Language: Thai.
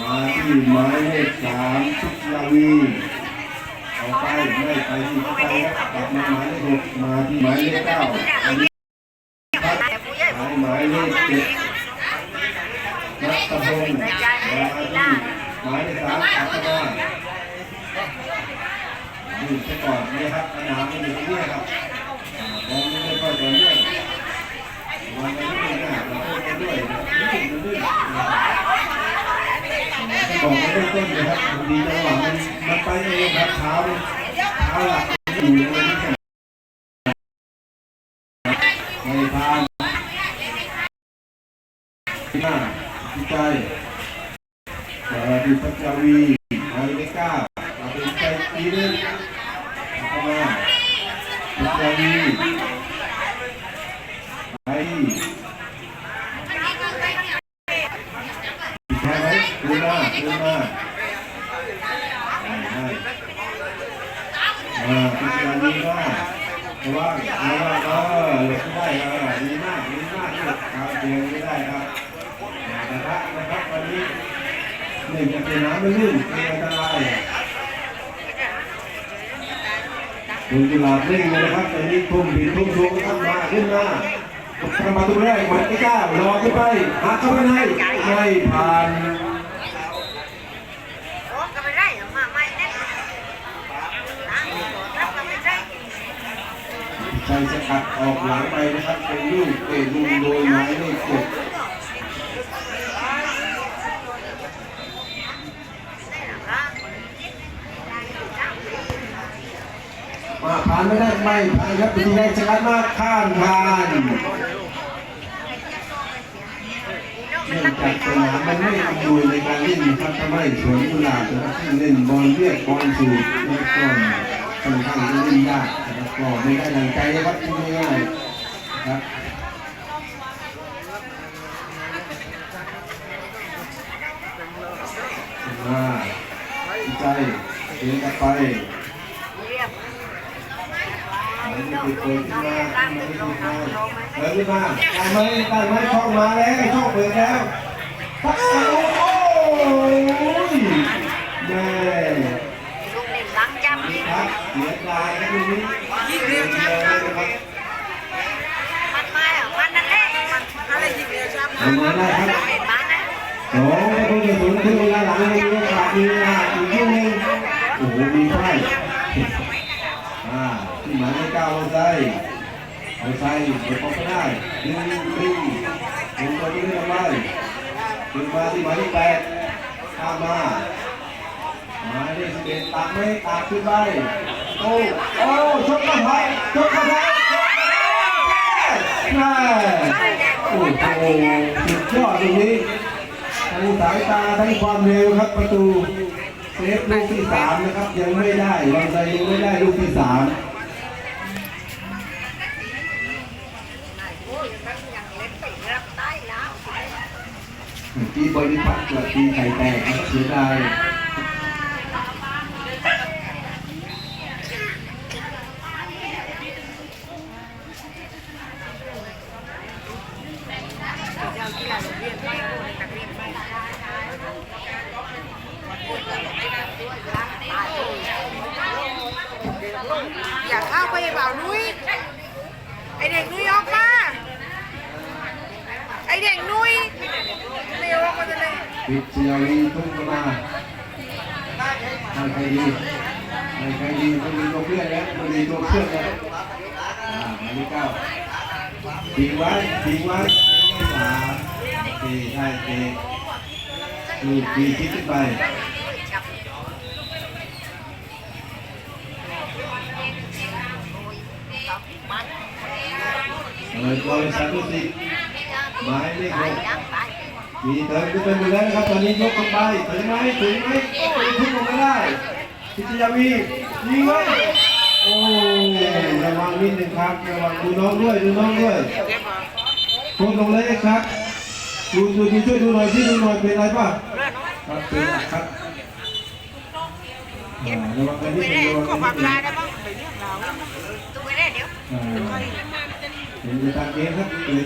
มาที่หมายเลขสามชุดลาวีเอาไปไม่ไปที่ไปครับกลับมาหมายเลขหกมาที่หมายเลขเก้าอันนี้ครับหมายหมายเลขเจ็ดนัทพงมาที่หมายเลขสามอัตมาอยู่ไปก่อนนี่ครับปัญหาไมันอยู่ตรงนี้ครับมองไม่ค่อยต่อเนื่องวันนี้ไม่น่าเราพูดกันด้วยนะนี่มันดื้อ นะครับบอกไม่ได้ต้นนะครับดีจังหวะมันมันไปเองครับเท้าเท้าหลักอยู่ในนี้ในทางหน้าที่ใจเอ่อดิพัชวีไอเดก้าเราเป็นใจปีนึงเข้ามาพัชวีไปใช่ไหม ดูหน้าดูหน้าอ่าพิจารณาดีว่าเพราะว่าเพราะว่าเออหลบไม่ได้เออดีมากดีมากที่ครับเดียวไม่ได้ครับนะครับนะครับวันนี้หนึ่งจะเป็นน้ำไม่ลื่นเป็นอันตรายคุณกุหลาบเร่งเลยนะครับตอนนี้ทุ่มผิดทุ่มชูนะครับมาขึ้นมาทำประตูแรกหมายที่เก้ารอขึ้นไปหาเข้าไปในไม่ผ่าน ชัยสกัดออกหลังไปนะครับ เป็นลูกเตะลุงโดยหมายเลขเจ็ดมาผ่านไม่ได้ไม่ผ่านครับเป็นที่แรกสกัดมากข้างทางเนื่องจากสนามมันไม่อำนวยในการเล่นนะครับทำให้สวนกุหลาบนะครับเล่นบอลเรียกบอลสูบแล้วก็ค่อนข้างจะเล่นยากนะครับ ก็ไม่ได้ดังใจนะครับพูดง่ายๆครับมาใจเดินกลับไปมันจะเปิดขึ้นมามันจะขึ้นมาเปิดขึ้นมาได้ไหมได้ไหมช่องมาแล้วช่องเปิดแล้วพักโอ้ยแม่ลูกเล่นล้างจำนี่ครับเสียดายนะลูกนี้ยิงเร็วช้าครับ มันมาอะมันนั่นแหละมันอะไรยิง เร็วช้ำทำมาได้ครับเห็นมานะสองประตูต่อศูนย์ขึ้นเวลาหลังเลยมีโอกาสมีเวลาอีกครึ่งหนึงโอ้โหมีไฟอ่าที่หมายเลขเก้าเอาใจเอาใจเดี๋ยวเขาก็ได้ดึงดึงดึงตัวนี้ทำไมดึงมาที่หมายเลขแปดข้ามมาหมายเลขสิบเอ็ดตัดไม่ตัดขึ้นไปโอ้โอ้ชกเข้าไปชกเข้าไป แม่โอ้โหสุดยอดตรงนี้ทั้งสายตาทั้งความเร็วครับประตูเซฟลูกที่สามนะครับ ยังไม่ได้วันใจยังไม่ได้ลูกที่สามเมื่อกี้บริพัตรเกิดทีไข่แตกเสียดาย เจ้าที่เราเรียนไม่รู้นักเรียนไม่ได้อยากเข้าไปเปล่านุ้ยไอเด็กนุ้ยออกมาไอเด็กนุ้ยไม่ออกมาเลยปิดเชียรีทุ่งมาให้ใครดีให้ใครดีมันมีตัวเพื่อนแล้วมันมีตัวเพื่อนแล้วอ่าหมายเลขเก้าทิ้งไว้ทิ้งไว้สามเตะได้เตะลูกดีคิดขึ้นไปเปิดบริษัทลูกศิษย์หมายเลขหกมีเติมขึ้นไปหมดแล้วนะครับ ตอนนี้ยกลงไปถึงไหมถึงไหมโอ้ยทิ้งลงไม่ได้พิชยาวียิงไว้โอ้ระวังนิดนึงครับระวังดูน้องด้วยดูน้องด้วยโคตรลงเลยครับ ดูดูดูช่วยดูหน่อยที่ดูหน่อยเป็นไรป่ะครับเป็นหลักครับอ่าระวังกันนิดนึงระวังก็กันควานิมดนึลางได้บ้างไปเรื่องเราตัวไม่ได้เดี๋ยวอ่าเห็นจะตามเกมครับ